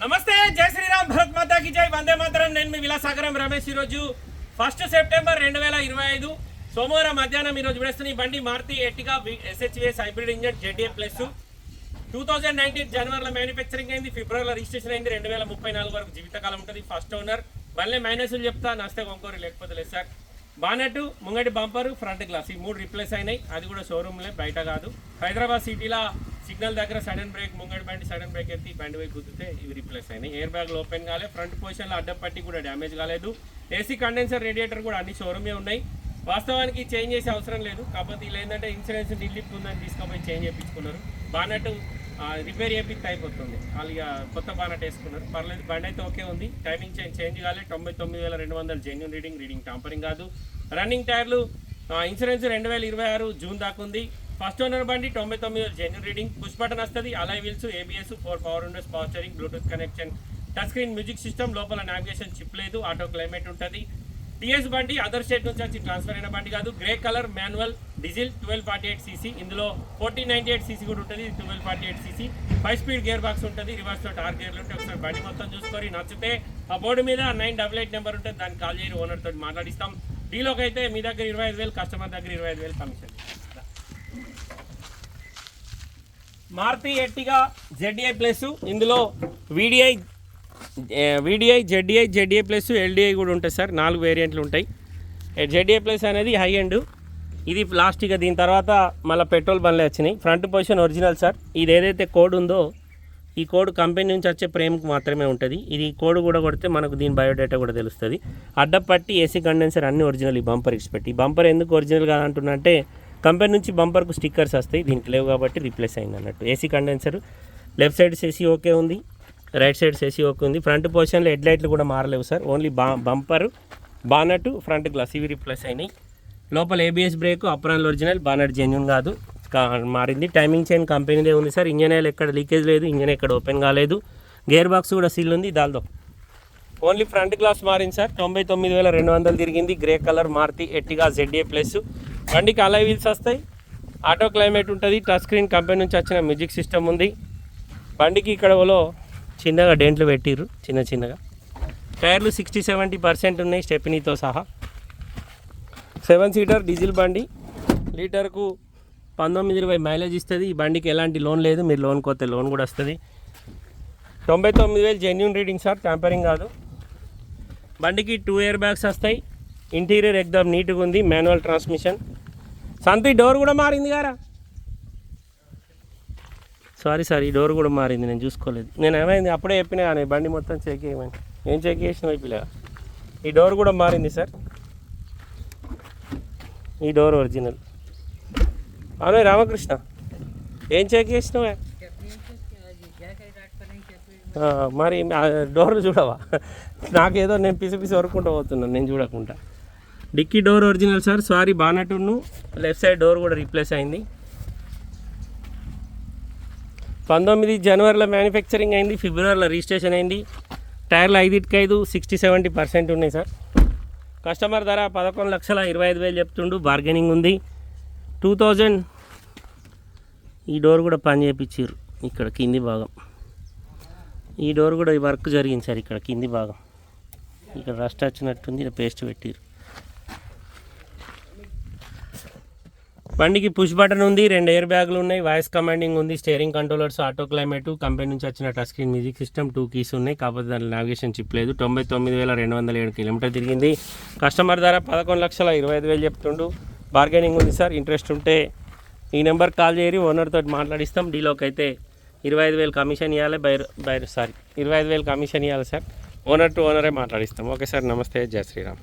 నమస్తే జై శ్రీరామ్ భరత్ మాతాకి జై. వందే మాతరం. నేను మీ విలాసాగరం రమేష్ ఈరోజు ఫస్ట్ సెప్టెంబర్ రెండు వేల ఇరవై ఐదు సోమవారం మధ్యాహ్నం ఈరోజు విడుస్తున్న ఈ బండి Maruti Ertiga SHVS hybrid engine ZA plus. Two thousand nineteen జనవరిలో మ్యానుఫ్యాక్చరింగ్ అయింది. ఫిబ్రవరిలో రిజిస్ట్రేషన్ అయింది. రెండు వేల ముప్పై నాలుగు వరకు జీవితకాలం ఉంటుంది. First owner. మళ్ళీ మైనస్లు చెప్తా నస్తే కొంకోరు లేకపోతే లేదు సార్. బానెట్ ముంగటి బంపర్ ఫ్రంట్ గ్లాస్. ఈ మూడు రిప్లేస్ అయినాయి. అది కూడా షోరూమ్లే బయట కాదు. హైదరాబాద్ సిటీలో సిగ్నల్ దగ్గర సడన్ బ్రేక్ ముంగడి బండి సడన్ బ్రేక్ ఎత్తి బండి వైపు గుద్దితే ఇవి రిప్లేస్ అయినాయి. ఎయిర్ బ్యాగ్ ఓపెన్ కాలే. ఫ్రంట్ పొజిషన్లో అడ్డం పట్టి కూడా డ్యామేజ్ కాలేదు. ఏసీ కండెన్సర్ రేడియేటర్ కూడా అన్ని షోరూమే ఉన్నాయి. వాస్తవానికి చేంజ్ చేసే అవసరం లేదు. కాకపోతే వీళ్ళు ఏంటంటే ఇన్సూరెన్స్ ఢిల్లీకి ఉందని చేంజ్ చేయించుకున్నారు. బానట్టు రిపేర్ చేపిస్తే అయిపోతుంది. వాళ్ళు ఇక కొత్త బానట్ వేసుకున్నారు. పర్లేదు బండి అయితే ఓకే ఉంది. టైమింగ్ చేంజ్ చేంజ్ కాలే. తొంభై తొమ్మిది వేల రెండు వందల జెన్యున్ రీడింగ్ రీడింగ్ టాంపరింగ్ కాదు. రన్నింగ్ టైర్లు ఇన్సూరెన్స్ రెండు వేల ఇరవై ఆరు జూన్ దాకా ఉంది. ఫస్ట్ ఓనర్ బండి తొంభై తొమ్మిది వేల జెన్యున్ రీడింగ్ పుష్ బటన్ వస్తుంది. Alloy wheels ABS four power windows power steering Bluetooth connection touch screen music system లోపల నావిగేషన్ చిప్ లేదు. ఆటో క్లైమేట్ ఉంటుంది. టిఎస్ బండి అదర్ స్టేట్ నుంచి వచ్చి ట్రాన్స్ఫర్ అయిన బండి కాదు. Grey colour manual diesel twelve forty eight CC ఇందులో ఫోర్టీన్ నైన్టీ ఎయిట్ సీసీ కూడా ఉంటుంది. Twelve forty eight CC five speed gear box ఉంటుంది. రివర్స్తో టార్ గేర్లు ఉంటాయి. ఒకసారి బండి మొత్తం చూసుకొని నచ్చితే ఆ బోర్డు మీద నైన్ డబల్ ఎయిట్ నెంబర్ ఉంటుంది దాన్ని కాల్ చేయని ఓనర్ తోటి మాట్లాడిస్తాం. డీలోకి అయితే మీ దగ్గర ఇరవై ఐదు వేలు కస్టమర్ దగ్గర ఇరవై ఐదు వేలు commission Maruti Ertiga ZA plus ఇందులో VDI VDI ZA ZA plus LDI కూడా ఉంటాయి సార్. నాలుగు వేరియంట్లు ఉంటాయి. జెడ్ఏ ప్లస్ అనేది హై ఎండ్ ఇది ప్లాస్టిక్ దీని తర్వాత మళ్ళీ పెట్రోల్ బండ్లు వచ్చినాయి. ఫ్రంట్ పొజిషన్ ఒరిజినల్ సార్ ఇది ఏదైతే కోడ్ ఉందో ఈ కోడ్ కంపెనీ నుంచి వచ్చే ప్రేమ్కి మాత్రమే ఉంటుంది. ఇది కోడ్ కూడా కొడితే మనకు దీని బయోడేటా కూడా తెలుస్తుంది. అడ్డపట్టి ఏసీ కండెన్సర్ అన్ని ఒరిజినల్ ఈ బంపర్ ఇచ్చిపెట్టి బంపర్ ఎందుకు ఒరిజినల్ కాదంటున్నంటే కంపెనీ నుంచి బంపర్కు స్టిక్కర్స్ వస్తాయి. దీనికి లేవు కాబట్టి రీప్లేస్ అయింది అన్నట్టు AC condenser left side AC okay ఉంది. రైట్ సైడ్ ఏసీ ఒక ఉంది. ఫ్రంట్ పొజిషన్లో హెడ్ లైట్లు కూడా మారలేవు సార్. ఓన్లీ బా బంపర్ బానట్ ఫ్రంట్ గ్లాస్. ఇవి రిప్లేస్ అయినాయి. లోపల ABS brake apron original bonnet genuine కాదు. మారింది. టైమింగ్ చైన్ కంపెనీదే ఉంది సార్. ఇంజన్ ఆయిల్ ఎక్కడ లీకేజ్ లేదు. ఇంజన్ ఎక్కడ ఓపెన్ కాలేదు. గేర్ బాక్స్ కూడా సీల్ ఉంది. దాల్దో ఓన్లీ ఫ్రంట్ గ్లాస్ మారింది సార్. తొంభై తొమ్మిది వేల రెండు వందలు తిరిగింది. Grey colour Maruti Ertiga ZA plus బండికి అలై వీల్స్ వస్తాయి. ఆటో క్లైమేట్ ఉంటుంది. టచ్ స్క్రీన్ కంపెనీ నుంచి వచ్చిన మ్యూజిక్ సిస్టమ్ ఉంది. బండికి ఇక్కడ ఓలో చిన్నగా డెంట్లు పెట్టిర్రు చిన్న చిన్నగా. టైర్లు సిక్స్టీ సెవెంటీ పర్సెంట్ ఉన్నాయి స్టెప్నీతో సహా. సెవెన్ సీటర్ డీజిల్ బండి లీటర్కు పంతొమ్మిది ఇరవై మైలేజ్ ఇస్తుంది. ఈ బండికి ఎలాంటి లోన్ లేదు మీరు లోన్ కొత్త లోన్ కూడా వస్తుంది. తొంభై తొమ్మిది వేలు జెన్యున్ రీడింగ్ సార్ ట్యాంపరింగ్ కాదు. బండికి టూ ఇయర్ బ్యాగ్స్ వస్తాయి. ఇంటీరియర్ ఎక్దమ్ నీట్గా ఉంది మాన్యువల్ ట్రాన్స్మిషన్ సంతి డోర్ కూడా మారింది గారా? సారీ సార్ ఈ డోర్ కూడా మారింది నేను చూసుకోలేదు. నేను ఏమైంది? అప్పుడే చెప్పినా కానీ బండి మొత్తం చెక్ చేయమని. ఏం చెక్ చేసిన పిల్లగా? ఈ డోర్ కూడా మారింది సార్. ఈ డోర్ ఒరిజినల్ అవును రామకృష్ణ. ఏం చెక్ చేసినావా? మరి ఆ డోర్ చూడవా? నాకేదో నేను పిసి పిసి వరుకుంటూ పోతున్నాను నేను చూడకుండా. Dickey door original sir. Sorry బానట్టును left side door కూడా రీప్లేస్ అయింది. పంతొమ్మిది జనవరిలో మ్యానుఫ్యాక్చరింగ్ అయింది ఫిబ్రవరిలో రిజిస్ట్రేషన్ అయింది. టైర్లు ఐదుకి ఐదు సిక్స్టీ సెవెంటీ పర్సెంట్ ఉన్నాయి సార్. కస్టమర్ ధర పదకొండు లక్షల ఇరవై ఐదు వేలు చెప్తుండు బార్గెనింగ్ ఉంది. టూ థౌజండ్ ఈ డోర్ కూడా పని చేయించారు ఇక్కడ కింది భాగం. ఈ డోర్ కూడా ఈ వర్క్ జరిగింది సార్ ఇక్కడ కింది భాగం. ఇక్కడ రస్ట్ వచ్చినట్టుంది ఇక్కడ పేస్ట్ పెట్టారు బండికి పుష్ బటన్ ఉంది రెండు ఎయిర్ బ్యాగులు ఉన్నాయి వాయిస్ కమాండింగ్ ఉంది steering controllers auto climate company నుంచి వచ్చిన touch screen music system two keys ఉన్నాయి కాకపోతే దాని నావిగేషన్ చిప్ లేదు. తొంభై తొమ్మిది వేల రెండు వందల ఏడు కిలోమీటర్ తిరిగింది. కస్టమర్ ధర పదకొండు లక్షల ఇరవై ఐదు వేలు చెప్తుండు. బార్గెనింగ్ ఉంది సార్ ఇంట్రెస్ట్ ఉంటే ఈ నెంబర్ కాల్ చేయరి ఓనర్తో మాట్లాడిస్తాం. డీలోకి అయితే ఇరవై ఐదు వేలు కమిషన్ ఇవ్వాలి బైర్ బైర్ సారీ ఇరవై ఐదు వేలు కమిషన్ ఇవ్వాలి సార్. ఓనర్ టు ఓనరే మాట్లాడిస్తాం. ఓకే సార్ నమస్తే జయ శ్రీరామ్.